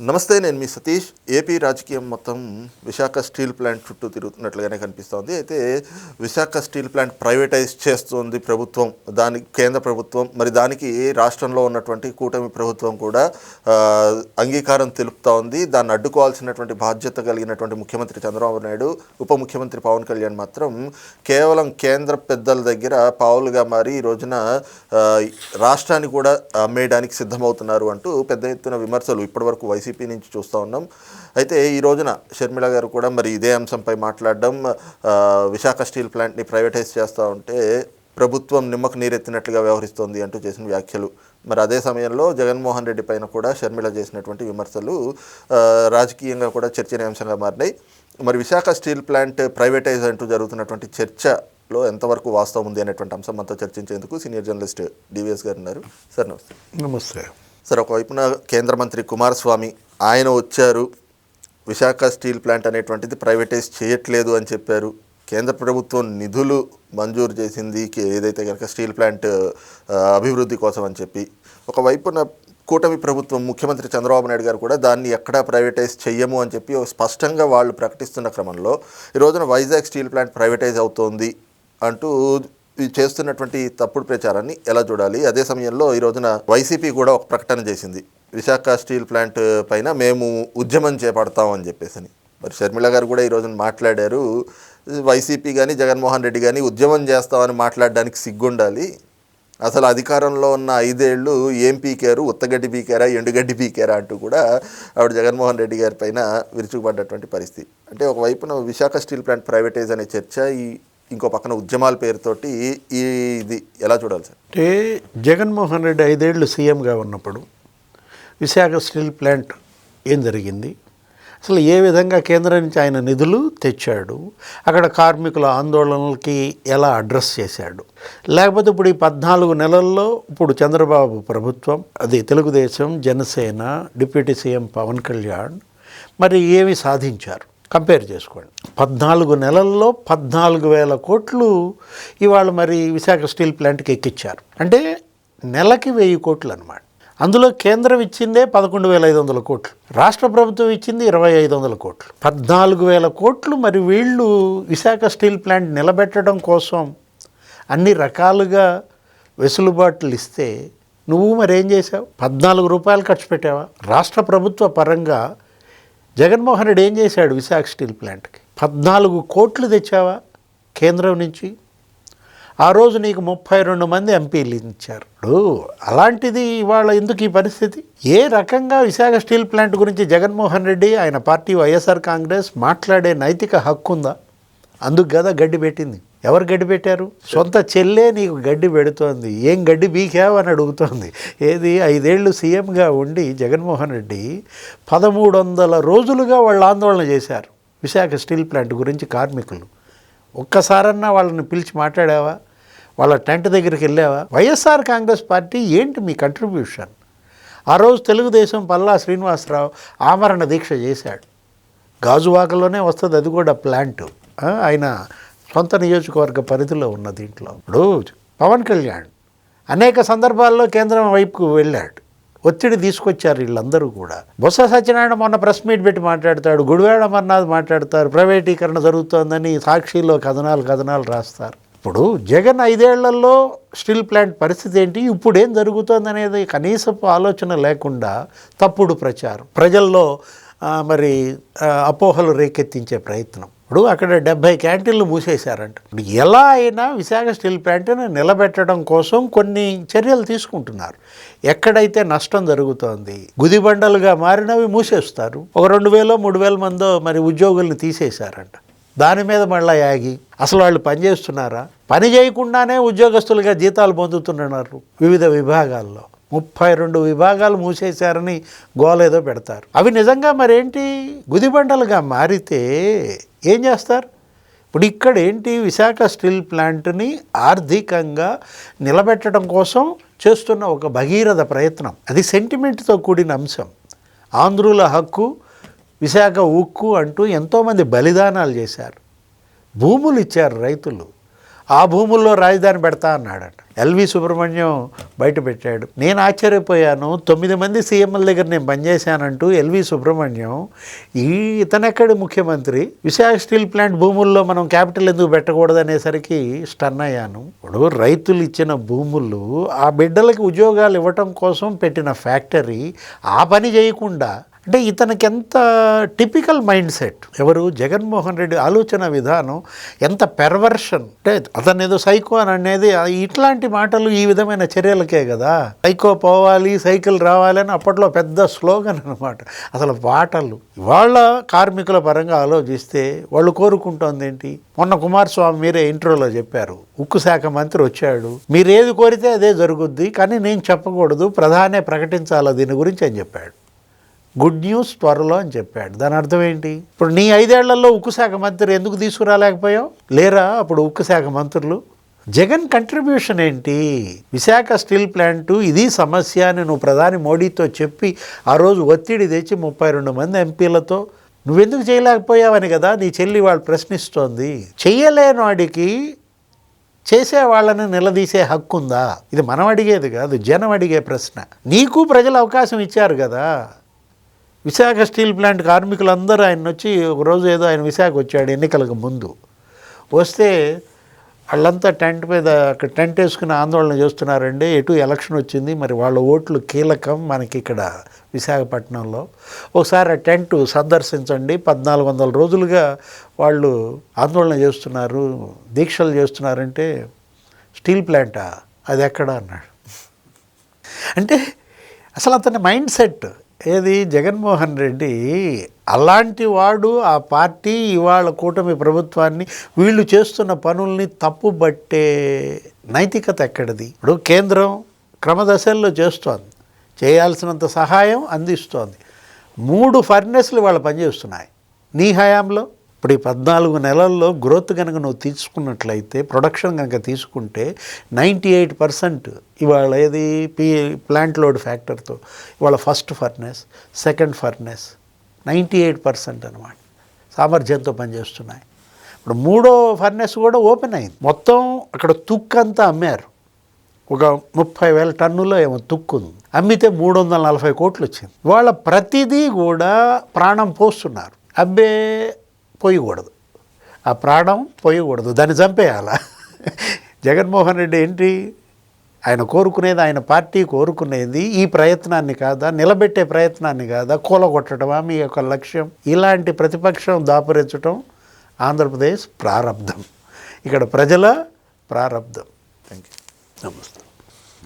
నమస్తే నేను మీ సతీష్. ఏపీ రాజకీయం మొత్తం విశాఖ స్టీల్ ప్లాంట్ చుట్టూ తిరుగుతున్నట్లుగానే కనిపిస్తోంది. అయితే విశాఖ స్టీల్ ప్లాంట్ ప్రైవేటైజ్ చేస్తోంది ప్రభుత్వం. దానికి కేంద్ర ప్రభుత్వం మరి దానికి రాష్ట్రంలో ఉన్నటువంటి కూటమి ప్రభుత్వం కూడా అంగీకారం తెలుపుతా ఉంది దాన్ని అడ్డుకోవాల్సినటువంటి బాధ్యత కలిగినటువంటి ముఖ్యమంత్రి చంద్రబాబు నాయుడు ఉప ముఖ్యమంత్రి పవన్ కళ్యాణ్ మాత్రం కేవలం కేంద్ర పెద్దల దగ్గర పావులుగా మారి ఈ రోజున రాష్ట్రాన్ని కూడా అమ్మేయడానికి సిద్ధమవుతున్నారు అంటూ పెద్ద ఎత్తున విమర్శలు ఇప్పటివరకు వైసీపీ నుంచి చూస్తూ ఉన్నాం. అయితే ఈ రోజున షర్మిల గారు కూడా మరి ఇదే అంశంపై మాట్లాడడం విశాఖ స్టీల్ ప్లాంట్ని ప్రైవేటైజ్ చేస్తూ ఉంటే ప్రభుత్వం నిమ్మకు నీరెత్తినట్లుగా వ్యవహరిస్తోంది అంటూ చేసిన వ్యాఖ్యలు. మరి అదే సమయంలో జగన్మోహన్ రెడ్డి పైన కూడా షర్మిల చేసినటువంటి విమర్శలు రాజకీయంగా కూడా చర్చనీయాంశంగా మారినాయి. మరి విశాఖ స్టీల్ ప్లాంట్ ప్రైవేటైజ్ అంటూ జరుగుతున్నటువంటి చర్చలో ఎంతవరకు వాస్తవం ఉంది అనేటువంటి అంశం అంతా చర్చించేందుకు సీనియర్ జర్నలిస్ట్ డివిఎస్ గారు ఉన్నారు. సార్ నమస్తే. నమస్తే. సార్ ఒకవైపున కేంద్ర మంత్రి కుమారస్వామి ఆయన వచ్చారు విశాఖ స్టీల్ ప్లాంట్ అనేటువంటిది ప్రైవేటైజ్ చేయట్లేదు అని చెప్పారు. కేంద్ర ప్రభుత్వం నిధులు మంజూరు చేసింది ఏదైతే కనుక స్టీల్ ప్లాంట్ అభివృద్ధి కోసం అని చెప్పి. ఒకవైపున కూటమి ప్రభుత్వం ముఖ్యమంత్రి చంద్రబాబు నాయుడు గారు కూడా దాన్ని ఎక్కడా ప్రైవేటైజ్ చెయ్యము అని చెప్పి స్పష్టంగా వాళ్ళు ప్రకటిస్తున్న క్రమంలో ఈ రోజున వైజాగ్ స్టీల్ ప్లాంట్ ప్రైవేటైజ్ అవుతోంది అంటూ చేస్తున్నటువంటి తప్పుడు ప్రచారాన్ని ఎలా చూడాలి? అదే సమయంలో ఈ రోజున వైసీపీ కూడా ఒక ప్రకటన చేసింది. విశాఖ స్టీల్ ప్లాంట్ పైన మేము ఉద్యమం చేపడతాం అని చెప్పేసి అని. మరి షర్మిల గారు కూడా ఈ రోజున మాట్లాడారు. వైసీపీ కానీ జగన్మోహన్ రెడ్డి కానీ ఉద్యమం చేస్తామని మాట్లాడడానికి సిగ్గుండాలి. అసలు అధికారంలో ఉన్న ఐదేళ్ళు ఏం పీకారు? ఉత్తగడ్డి పీకారా? ఎండుగడ్డి పీకారా? అంటూ కూడా ఆవిడ జగన్మోహన్ రెడ్డి గారి పైన విరుచుకుపడ్డటువంటి పరిస్థితి. అంటే ఒకవైపున విశాఖ స్టీల్ ప్లాంట్ ప్రైవేటైజ్ అనే చర్చ ఈ ఇంకో పక్కన ఉద్యమాల పేరుతోటి ఈ ఇది ఎలా చూడాలి సార్? అంటే జగన్మోహన్ రెడ్డి ఐదేళ్ళు సీఎంగా ఉన్నప్పుడు విశాఖ స్టీల్ ప్లాంట్ ఏం జరిగింది? అసలు ఏ విధంగా కేంద్రం నుంచి ఆయన నిధులు తెచ్చాడు? అక్కడ కార్మికుల ఆందోళనలకి ఎలా అడ్రస్ చేశాడు? లేకపోతే ఇప్పుడు ఈ పద్నాలుగు నెలల్లో ఇప్పుడు చంద్రబాబు ప్రభుత్వం అది తెలుగుదేశం జనసేన డిప్యూటీ సీఎం పవన్ కళ్యాణ్ మరి ఏమి సాధించారు? కంపేర్ చేసుకోండి. పద్నాలుగు నెలల్లో పద్నాలుగు వేల కోట్లు ఇవాళ మరి విశాఖ స్టీల్ ప్లాంట్కి ఎక్కిచ్చారు. అంటే నెలకి వెయ్యి కోట్లు అనమాట అందులో కేంద్రం ఇచ్చిందే పదకొండు వేల ఐదు వందల కోట్లు. రాష్ట్ర ప్రభుత్వం ఇచ్చింది ఇరవై ఐదు వందల కోట్లు. పద్నాలుగు వేల కోట్లు మరి వీళ్ళు విశాఖ స్టీల్ ప్లాంట్ నిలబెట్టడం కోసం అన్ని రకాలుగా వెసులుబాట్లు ఇస్తే నువ్వు మరి ఏం చేసావు పద్నాలుగు రూపాయలు ఖర్చు పెట్టావా? రాష్ట్ర ప్రభుత్వ పరంగా జగన్మోహన్ రెడ్డి ఏం చేశాడు విశాఖ స్టీల్ ప్లాంట్కి? పద్నాలుగు కోట్లు తెచ్చావా కేంద్రం నుంచి? ఆ రోజు నీకు ముప్పై రెండు మంది ఎంపీలు ఇచ్చారు. అలాంటిది ఇవాళ ఎందుకు ఈ పరిస్థితి? ఏ రకంగా విశాఖ స్టీల్ ప్లాంట్ గురించి జగన్మోహన్ రెడ్డి ఆయన పార్టీ వైఎస్ఆర్ కాంగ్రెస్ మాట్లాడే నైతిక హక్కు ఉందా? అందుకు కదా గడ్డి పెట్టింది. ఎవరు గడ్డి పెట్టారు? సొంత చెల్లే నీకు గడ్డి పెడుతోంది. ఏం గడ్డి బీకావు అని అడుగుతోంది. ఏది? ఐదేళ్ళు సీఎంగా ఉండి జగన్మోహన్ రెడ్డి పదమూడు వందల రోజులుగా వాళ్ళు ఆందోళన చేశారు. విశాఖ స్టీల్ ప్లాంట్ గురించి కార్మికులు. ఒక్కసారన్నా వాళ్ళని పిలిచి మాట్లాడావా? వాళ్ళ టెంట్ దగ్గరికి వెళ్ళావా? వైఎస్ఆర్ కాంగ్రెస్ పార్టీ ఏంటి మీ కంట్రిబ్యూషన్ ఆ రోజు తెలుగుదేశం పల్లా శ్రీనివాసరావు ఆమరణ దీక్ష చేశాడు. గాజువాకలోనే వస్తుంది అది కూడా ప్లాంట్. ఆయన సొంత నియోజకవర్గ పరిధిలో ఉన్న దీంట్లో ఇప్పుడు పవన్ కళ్యాణ్ అనేక సందర్భాల్లో కేంద్రం వైపుకు వెళ్ళాడు. ఒత్తిడి తీసుకొచ్చారు వీళ్ళందరూ కూడా. బొత్స సత్యనారాయణ మొన్న ప్రెస్ మీట్ పెట్టి మాట్లాడతాడు గుడివాడ అమర్నాథ్ మాట్లాడతారు ప్రైవేటీకరణ జరుగుతోందని సాక్షిలో కథనాలు కథనాలు రాస్తారు. ఇప్పుడు జగన్ ఐదేళ్ళలో స్టీల్ ప్లాంట్ పరిస్థితి ఏంటి? ఇప్పుడు ఏం కనీసపు ఆలోచన లేకుండా తప్పుడు ప్రచారం. ప్రజల్లో మరి అపోహలు రేకెత్తించే ప్రయత్నం. ఇప్పుడు అక్కడ డెబ్బై క్యాంటీన్లు మూసేశారంట. ఇప్పుడు ఎలా అయినా విశాఖ స్టీల్ ప్లాంట్ని నిలబెట్టడం కోసం కొన్ని చర్యలు తీసుకుంటున్నారు. ఎక్కడైతే నష్టం జరుగుతోంది గుదిబండలుగా మారినవి మూసేస్తారు. ఒక రెండు వేలో మూడు వేల మందో మరి ఉద్యోగుల్ని తీసేశారంట. దాని మీద మళ్ళీ యాగి అసలు వాళ్ళు పనిచేస్తున్నారా పని చేయకుండానే ఉద్యోగస్తులుగా జీతాలు పొందుతున్నారు వివిధ విభాగాల్లో. ముప్పై రెండు విభాగాలు మూసేశారని గోలేదో పెడతారు. అవి నిజంగా మరేంటి? గుదిబండలుగా మారితే ఏం చేస్తారు? ఇప్పుడు ఇక్కడ ఏంటి విశాఖ స్టీల్ ప్లాంట్ని ఆర్థికంగా నిలబెట్టడం కోసం చేస్తున్న ఒక భగీరథ ప్రయత్నం. అది సెంటిమెంట్తో కూడిన అంశం. ఆంధ్రుల హక్కు విశాఖ ఉక్కు అంటూ ఎంతోమంది బలిదానాలు చేశారు. భూములు ఇచ్చారు రైతులు. ఆ భూముల్లో రాజధాని పెడతా అన్నాడట. ఎల్వి సుబ్రహ్మణ్యం బయట పెట్టాడు. నేను ఆశ్చర్యపోయాను. తొమ్మిది మంది సీఎంల దగ్గర నేను పనిచేశానంటూ ఎల్వి సుబ్రహ్మణ్యం ఈ ఇతనెక్కడి ముఖ్యమంత్రి? విశాఖ స్టీల్ ప్లాంట్ భూముల్లో మనం క్యాపిటల్ ఎందుకు పెట్టకూడదు అనేసరికి స్టన్ అయ్యాను. ఇప్పుడు రైతులు ఇచ్చిన భూములు ఆ బిడ్డలకి ఉద్యోగాలు ఇవ్వటం కోసం పెట్టిన ఫ్యాక్టరీ ఆ పని చేయకుండా అంటే ఇతనికి ఎంత టిపికల్ మైండ్ సెట్ ఎవరు? జగన్మోహన్ రెడ్డి ఆలోచన విధానం ఎంత పెర్వర్షన్ అంటే అతను ఏదో సైకో అని అనేది ఇట్లాంటి మాటలు ఈ విధమైన చర్యలకే కదా. సైకో పోవాలి సైకిల్ రావాలి అని అప్పట్లో పెద్ద స్లోగన్ అనమాట అసలు పాటలు వాళ్ళ కార్మికుల పరంగా ఆలోచిస్తే వాళ్ళు కోరుకుంటోంది ఏంటి? మొన్న కుమారస్వామి మీరే ఇంట్రోలో చెప్పారు. ఉక్కు శాఖ మంత్రి వచ్చాడు. మీరేది కోరితే అదే జరుగుద్ది. కానీ నేను చెప్పకూడదు. ప్రధానే ప్రకటించాలి దీని గురించి అని చెప్పాడు. గుడ్ న్యూస్ త్వరలో అని చెప్పాడు. దాని అర్థం ఏంటి? ఇప్పుడు నీ ఐదేళ్ళలో ఉక్కు శాఖ మంత్రి ఎందుకు తీసుకురాలేకపోయావు? లేరా అప్పుడు ఉక్కు శాఖ మంత్రులు? జగన్ కంట్రిబ్యూషన్ ఏంటి? విశాఖ స్టీల్ ప్లాంటు ఇది సమస్య అని నువ్వు ప్రధాని మోడీతో చెప్పి ఆ రోజు ఒత్తిడి తెచ్చి ముప్పై రెండు మంది ఎంపీలతో నువ్వెందుకు చేయలేకపోయావని కదా నీ చెల్లి వాళ్ళు ప్రశ్నిస్తోంది. చెయ్యలేని వాడికి చేసే వాళ్ళని నిలదీసే హక్కు ఉందా ఇది మనం అడిగేది కాదు జనం అడిగే ప్రశ్న. నీకు ప్రజలు అవకాశం ఇచ్చారు కదా. విశాఖ స్టీల్ ప్లాంట్ కార్మికులందరూ ఆయన వచ్చి ఒకరోజు ఏదో ఆయన విశాఖ వచ్చాడు ఎన్నికలకు ముందు. వస్తే వాళ్ళంతా టెంట్ మీద అక్కడ టెంట్ వేసుకుని ఆందోళన చేస్తున్నారండి. ఎటు ఎలక్షన్ వచ్చింది. మరి వాళ్ళ ఓట్లు కీలకం మనకి ఇక్కడ విశాఖపట్నంలో. ఒకసారి ఆ టెంట్ సందర్శించండి. పద్నాలుగు వందల రోజులుగా వాళ్ళు ఆందోళన చేస్తున్నారు. దీక్షలు చేస్తున్నారంటే స్టీల్ ప్లాంటా? అది ఎక్కడ? అన్నాడు. అంటే అసలు అతని మైండ్ సెట్ ఏది? జగన్మోహన్ రెడ్డి అలాంటి వాడు ఆ పార్టీ ఇవాళ కూటమి ప్రభుత్వాన్ని వీళ్ళు చేస్తున్న పనుల్ని తప్పుబట్టే నైతికత ఎక్కడిది? ఇప్పుడు కేంద్రం క్రమదశల్లో చేస్తోంది. చేయాల్సినంత సహాయం అందిస్తోంది. మూడు ఫర్నెస్లు వాళ్ళు పనిచేస్తున్నాయి. నీ హయాంలో? ఇప్పుడు ఈ పద్నాలుగు నెలల్లో గ్రోత్ కనుక నువ్వు తీసుకున్నట్లయితే ప్రొడక్షన్ కనుక తీసుకుంటే నైంటీ ఎయిట్ పర్సెంట్ ఇవాళ ఏది పీ ప్లాంట్ లోడ్ ఫ్యాక్టర్తో ఇవాళ first furnace second furnace ninety eight percent అనమాట సామర్థ్యంతో పనిచేస్తున్నాయి. ఇప్పుడు మూడో ఫర్నెస్ కూడా ఓపెన్ అయింది. మొత్తం అక్కడ తుక్కంతా అమ్మారు. ఒక ముప్పై వేల టన్నులో ఏమో తుక్కుంది అమ్మితే మూడు వందల నలభై కోట్లు వచ్చింది. వాళ్ళ ప్రతిదీ కూడా ప్రాణం పోస్తున్నారు. అబ్బే పోయకూడదు. ఆ ప్రాణం పోయకూడదు. దాన్ని చంపేయాల. జగన్మోహన్ రెడ్డి ఏంటి? ఆయన కోరుకునేది ఆయన పార్టీ కోరుకునేది ఈ ప్రయత్నాన్ని కాదా? నిలబెట్టే ప్రయత్నాన్ని కాదా? కూలగొట్టడమా? మీ యొక్క లక్ష్యం? ఇలాంటి ప్రతిపక్షం దాపురించడం ఆంధ్రప్రదేశ్ ప్రారంధం ఇక్కడ ప్రజల ప్రారంధం థ్యాంక్ యూ నమస్తే.